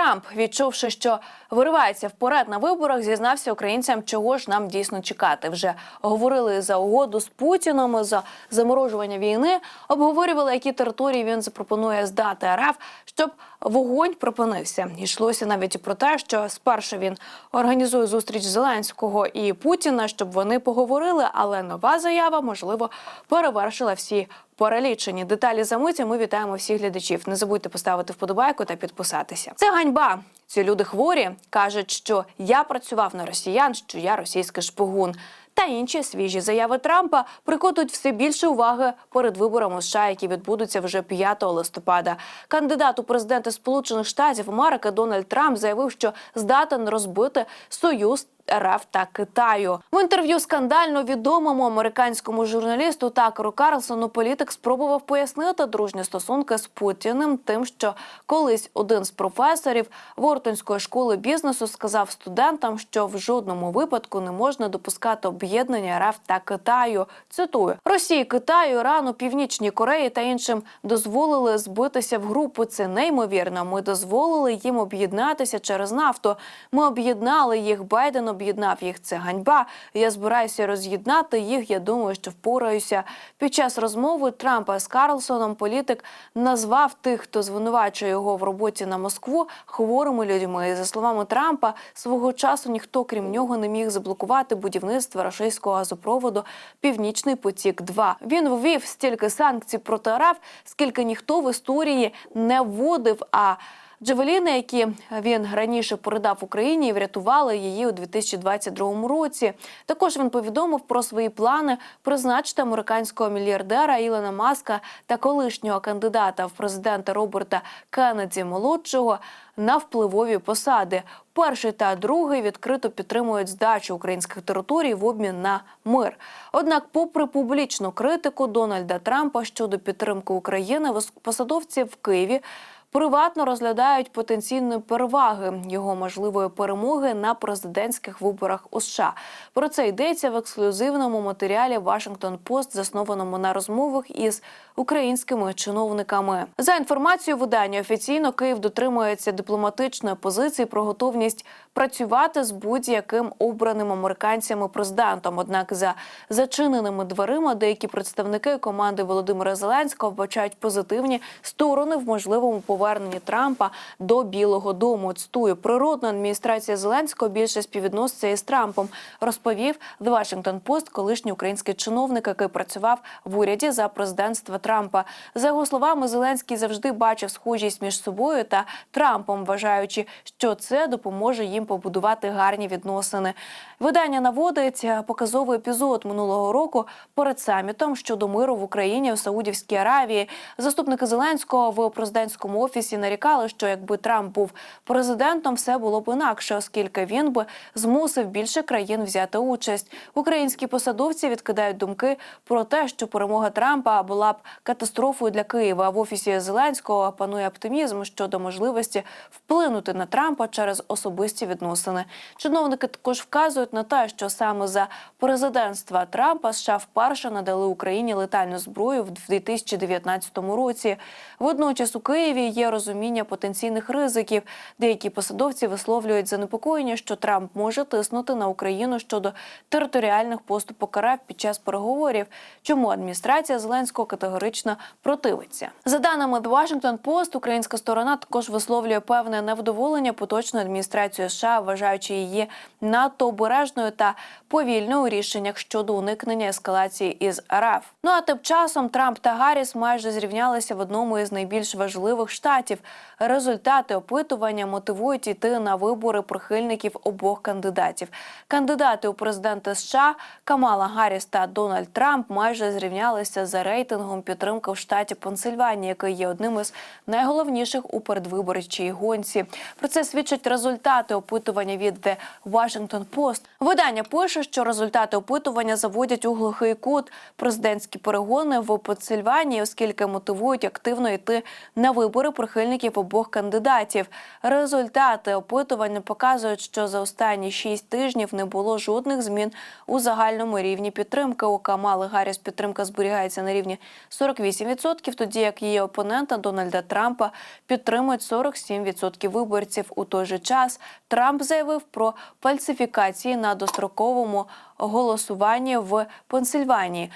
Трамп, відчувши, що виривається вперед на виборах, зізнався українцям, чого ж нам дійсно чекати. Вже говорили за угоду з Путіном, за заморожування війни, обговорювали, які території він запропонує здати РФ, щоб вогонь припинився. Йшлося навіть про те, що спершу він організує зустріч Зеленського і Путіна, щоб вони поговорили. Але нова заява можливо перевершила всі перелічені деталі за миті. Ми вітаємо всіх глядачів. Не забудьте поставити вподобайку та підписатися. Це ганьба. Ці люди хворі кажуть, що я працював на росіян, що я російський шпигун. Та інші свіжі заяви Трампа прикотують все більше уваги перед виборами США, які відбудуться вже 5 листопада. Кандидат у президенти Сполучених Штатів Америки Дональд Трамп заявив, що здатен розбити союз. РФ та Китаю в інтерв'ю скандально відомому американському журналісту Такеру Карлсону політик спробував пояснити дружні стосунки з Путіним, тим, що колись один з професорів Вортонської школи бізнесу сказав студентам, що в жодному випадку не можна допускати об'єднання РФ та Китаю. Цитую Росії, Китаю, Ірану, Північній Кореї та іншим дозволили збитися в групу. Це неймовірно. Ми дозволили їм об'єднатися через нафту. Ми об'єднали їх. Байден об'єднав їх. Це ганьба. Я збираюся роз'єднати їх. Я думаю, що впораюся. Під час розмови Трампа з Карлсоном політик назвав тих, хто звинувачує його в роботі на Москву, хворими людьми. За словами Трампа, свого часу ніхто крім нього не міг заблокувати будівництво російського газопроводу Північний потік. 2 він ввів стільки санкцій проти РФ, скільки ніхто в історії не вводив. А Джавеліни, які він раніше передав Україні, врятували її у 2022 році. Також він повідомив про свої плани призначити американського мільярдера Ілона Маска та колишнього кандидата в президенти Роберта Кеннеді молодшого на впливові посади. Перший та другий відкрито підтримують здачу українських територій в обмін на мир. Однак, попри публічну критику Дональда Трампа щодо підтримки України, посадовці в Києві приватно розглядають потенційні переваги його можливої перемоги на президентських виборах у США. Про це йдеться в ексклюзивному матеріалі Washington Post, заснованому на розмовах із українськими чиновниками. За інформацією видання офіційно Київ дотримується дипломатичної позиції про готовність працювати з будь-яким обраним американцями президентом. Однак за зачиненими дверима деякі представники команди Володимира Зеленського вбачають позитивні сторони в можливому поверненні Трампа до Білого Дому. Цитую, природна адміністрація Зеленського більше співвідноситься із Трампом. Розповів The Washington Post колишній український чиновник, який працював в уряді за президентства Трампа. За його словами, Зеленський завжди бачив схожість між собою та Трампом, вважаючи, що це допоможе їм побудувати гарні відносини. Видання наводить показовий епізод минулого року перед самітом щодо миру в Україні у Саудівській Аравії. Заступники Зеленського в президентському офісі нарікали, що якби Трамп був президентом, все було б інакше, оскільки він би змусив більше країн взяти участь. Українські посадовці відкидають думки про те, що перемога Трампа була б катастрофою для Києва. В офісі Зеленського панує оптимізм щодо можливості вплинути на Трампа через особисті відносини. Чиновники також вказують на те, що саме за президентства Трампа США вперше надали Україні летальну зброю в 2019 році. Водночас у Києві є розуміння потенційних ризиків. Деякі посадовці висловлюють занепокоєння, що Трамп може тиснути на Україну щодо територіальних поступок РФ під час переговорів. Чому адміністрація Зеленського категорично противиться? За даними The Washington Post, українська сторона також висловлює певне невдоволення поточною адміністрацією США, вважаючи її надто обережною та повільною у рішеннях щодо уникнення ескалації із РФ. Ну а тим часом Трамп та Гарріс майже зрівнялися в одному із найбільш важливих штатів. Результати опитування мотивують йти на вибори прихильників обох кандидатів. Кандидати у президенти США Камала Гарріс та Дональд Трамп майже зрівнялися за рейтингом підтримки в штаті Пенсильванія, який є одним із найголовніших у передвиборчій гонці. Про це свідчать результати опитування від The Washington Post. Видання пише, що результати опитування заводять у глухий кут президентські перегони в Пенсильванії, оскільки мотивують активно йти на вибори прихильників обох кандидатів. Результати опитування показують, що за останні шість тижнів не було жодних змін у загальному рівні підтримки. У Камали Гарріс підтримка зберігається на рівні 48%, тоді як її опонента Дональда Трампа підтримують 47% виборців. У той же час Трамп заявив про фальсифікації на достроковому голосуванні в Пенсильванії.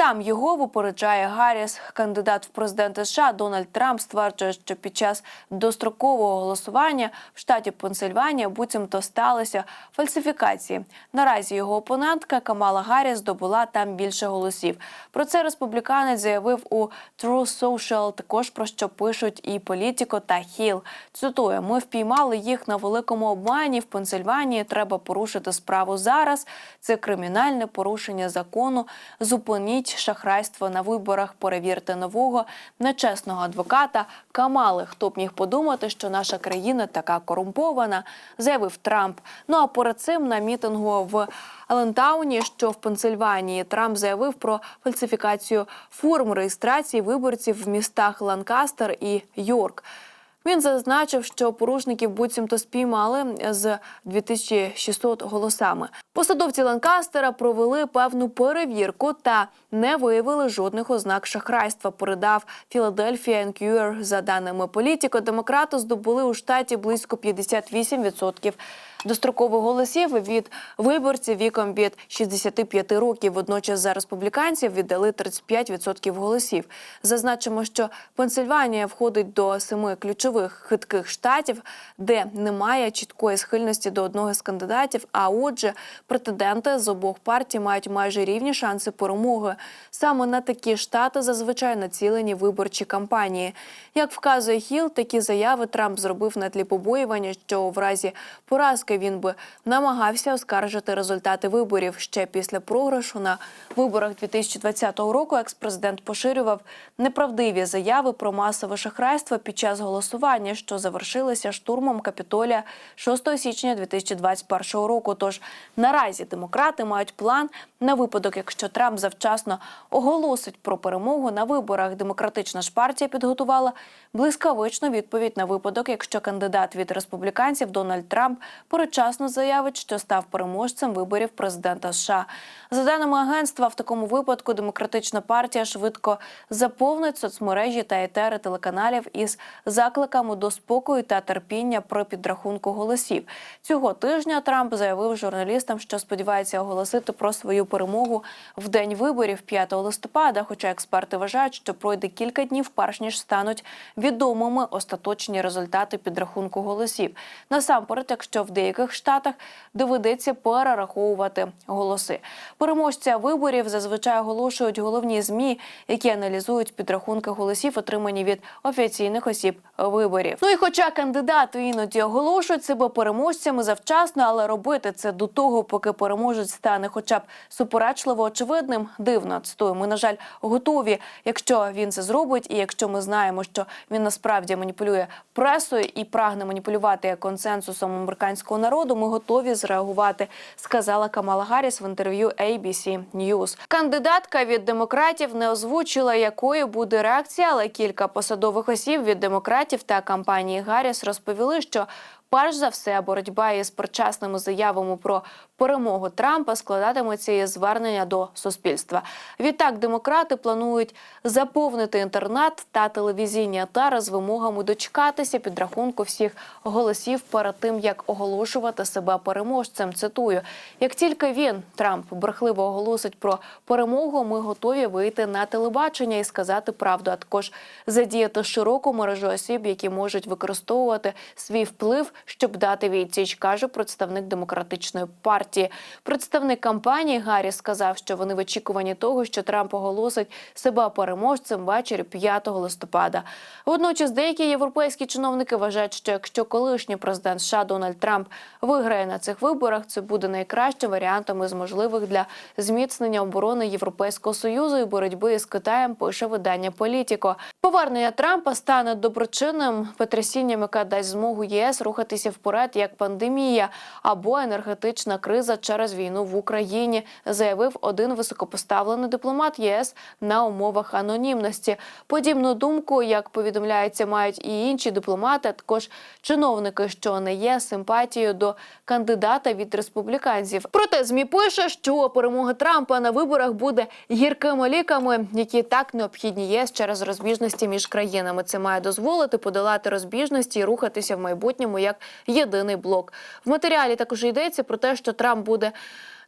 Там його випереджає Гарріс. Кандидат в президенти США Дональд Трамп стверджує, що під час дострокового голосування в штаті Пенсильванія буцімто сталися фальсифікації. Наразі його опонентка Камала Гарріс здобула там більше голосів. Про це республіканець заявив у True Social, також про що пишуть і Політіко та Хіл. Цитую: ми впіймали їх на великому обмані в Пенсильванії. Треба порушити справу зараз. Це кримінальне порушення закону. Зупиніть шахрайство на виборах. Перевірте нового нечесного адвоката Камали. Хто б міг подумати, що наша країна така корумпована, заявив Трамп. Ну а перед цим на мітингу в Алентауні, що в Пенсильванії, Трамп заявив про фальсифікацію форм реєстрації виборців в містах Ланкастер і Йорк. Він зазначив, що порушників буцімто спіймали з 2600 голосами. Посадовці Ланкастера провели певну перевірку та не виявили жодних ознак шахрайства. Передав Філадельфія Інкюер. За даними політико, демократи здобули у штаті близько 58% дострокових голосів від виборців віком від 65 років. Водночас за республіканців віддали 35% голосів. Зазначимо, що Пенсильванія входить до семи ключових хитких штатів, де немає чіткої схильності до одного з кандидатів. А отже, претенденти з обох партій мають майже рівні шанси перемоги. Саме на такі штати зазвичай націлені виборчі кампанії. Як вказує Хіл, такі заяви Трамп зробив на тлі побоювання, що в разі поразки він би намагався оскаржити результати виборів. Ще після програшу на виборах 2020 року експрезидент поширював неправдиві заяви про масове шахрайство під час голосування, що завершилося штурмом капітолія 6 січня 2021 року. Тож наразі демократи мають план на випадок, якщо Трамп завчасно оголосить про перемогу на виборах. Демократична ж партія підготувала блискавичну відповідь на випадок, якщо кандидат від республіканців Дональд Трамп передчасно заявить, що став переможцем виборів президента США. За даними агентства, в такому випадку демократична партія швидко заповнить соцмережі та етери телеканалів із закликами до спокою та терпіння при підрахунку голосів. Цього тижня Трамп заявив журналістам, що сподівається оголосити про свою перемогу в день виборів 5 листопада. Хоча експерти вважають, що пройде кілька днів, перш ніж стануть відомими остаточні результати підрахунку голосів. Насамперед, якщо в деяких штатах доведеться перераховувати голоси. Переможця виборів зазвичай оголошують головні змі, які аналізують підрахунки голосів, отримані від офіційних осіб виборів. Ну і хоча кандидати іноді оголошують себе переможцями завчасно, але робити це до того, поки переможець стане, хоча б суперечливо очевидним, дивно цитую. Ми на жаль готові, якщо він це зробить, і якщо ми знаємо, що він насправді маніпулює пресою і прагне маніпулювати консенсусом американського народу, ми готові зреагувати, сказала Камала Гарріс в інтерв'ю ABC News. Кандидатка від демократів не озвучила, якою буде реакція, але кілька посадових осіб від демократів та кампанії Гарріс розповіли, що Перш за все, боротьба із причасними заявами про перемогу Трампа складатиметься із звернення до суспільства. Відтак, демократи планують заповнити інтернет та телевізійні етери з вимогами дочекатися підрахунку всіх голосів перед тим, як оголошувати себе переможцем. Цитую: як тільки він Трамп брехливо оголосить про перемогу, ми готові вийти на телебачення і сказати правду, а також задіяти широку мережу осіб, які можуть використовувати свій вплив щоб дати відсіч, каже представник демократичної партії. Представник кампанії Гаррі сказав, що вони в очікуванні того, що Трамп оголосить себе переможцем ввечері 5 листопада. Водночас деякі європейські чиновники вважають, що якщо колишній президент США Дональд Трамп виграє на цих виборах, це буде найкращим варіантом із можливих для зміцнення оборони Європейського союзу і боротьби з Китаєм. Пише видання Політіко. Повернення Трампа стане доброчинним потрясінням, яке дасть змогу ЄС рухати рухатися вперед як пандемія або енергетична криза через війну в Україні, заявив один високопоставлений дипломат ЄС на умовах анонімності. Подібну думку, як повідомляється, мають і інші дипломати, а також чиновники, що не є симпатією до кандидата від республіканців. Проте змі пише, що перемога Трампа на виборах буде гіркими ліками, які так необхідні ЄС через розбіжності між країнами. Це має дозволити подолати розбіжності і рухатися в майбутньому як єдиний блок. В матеріалі також йдеться про те, що Трамп буде.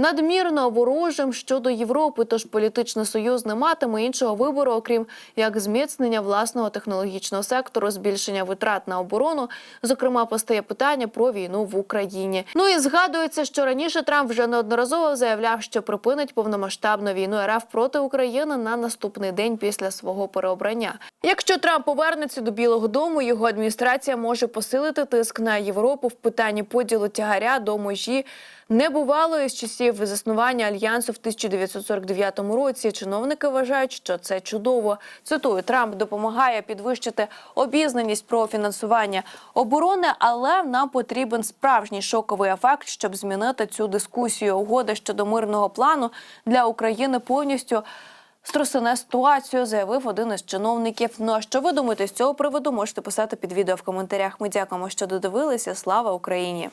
Надмірно ворожим щодо Європи, тож політичний союз не матиме іншого вибору, окрім як зміцнення власного технологічного сектору, збільшення витрат на оборону. Зокрема, постає питання про війну в Україні. Ну і згадується, що раніше Трамп вже неодноразово заявляв, що припинить повномасштабну війну РФ проти України на наступний день після свого переобрання. Якщо Трамп повернеться до Білого Дому, його адміністрація може посилити тиск на Європу в питанні поділу тягаря до межі небувалої з часів заснування альянсу в 1949 році. Чиновники вважають, що це чудово. Цитую, Трамп допомагає підвищити обізнаність про фінансування оборони, але нам потрібен справжній шоковий ефект, щоб змінити цю дискусію. Угода щодо мирного плану для України повністю. Струсине ситуацію, заявив один із чиновників. Ну а що ви думаєте з цього приводу? Можете писати під відео в коментарях. Ми дякуємо, що додивилися. Слава Україні!